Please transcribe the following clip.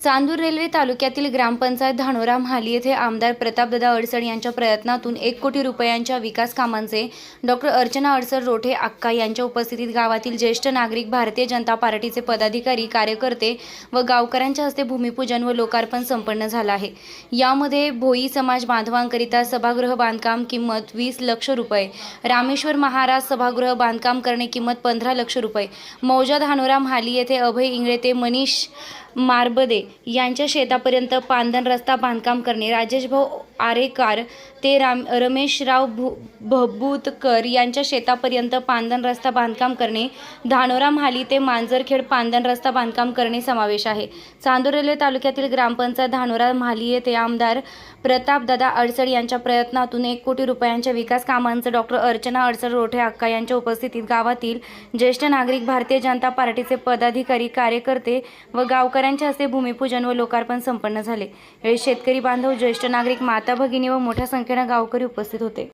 Chandur railway तालुक्यातील ग्रामपंचायत धानोरा महाली येथे आमदार प्रतापदादा अडसण यांच्या प्रयत्नातून एक कोटी रुपयांच्या विकास कामांचे डॉक्टर अर्चना अडसड रोठे अक्का यांच्या उपस्थितीत गावातील ज्येष्ठ नागरिक भारतीय जनता पार्टीचे पदाधिकारी कार्यकर्ते व गावकऱ्यांच्या हस्ते भूमिपूजन व लोकार्पण संपन्न झालं आहे. यामध्ये भोई समाज बांधवांकरिता सभागृह बांधकाम किंमत वीस लक्ष रुपये रामेश्वर महाराज सभागृह बांधकाम करणे किंमत पंधरा लक्ष रुपये मौजा धानोरा महाली येथे अभय इंगळे ते मनीष मारबदे यांच्या शेतापर्यंत पांदन रस्ता बांधकाम करणे. राजेश भाऊ आरेकार ते राम रमेशराव भू भभूतकर यांच्या शेतापर्यंत पांदन रस्ता बांधकाम करणे. धानोरा महाली ते मांजरखेड पांदन रस्ता बांधकाम करणे समावेश आहे. चांदूर रेल्वे तालुक्यातील ग्रामपंचायत धानोरा महाली येथे आमदार प्रतापदादा अडसड यांच्या प्रयत्नातून एक कोटी रुपयांच्या विकास कामांचं डॉक्टर अर्चना अडसड रोठे अक्का यांच्या उपस्थितीत गावातील ज्येष्ठ नागरिक भारतीय जनता पार्टीचे पदाधिकारी कार्यकर्ते व शेतकऱ्यांच्या हस्ते भूमिपूजन व लोकार्पण संपन्न झाले. यावेळी शेतकरी बांधव ज्येष्ठ नागरिक माता भगिनी व मोठ्या संख्येनं गावकरी उपस्थित होते.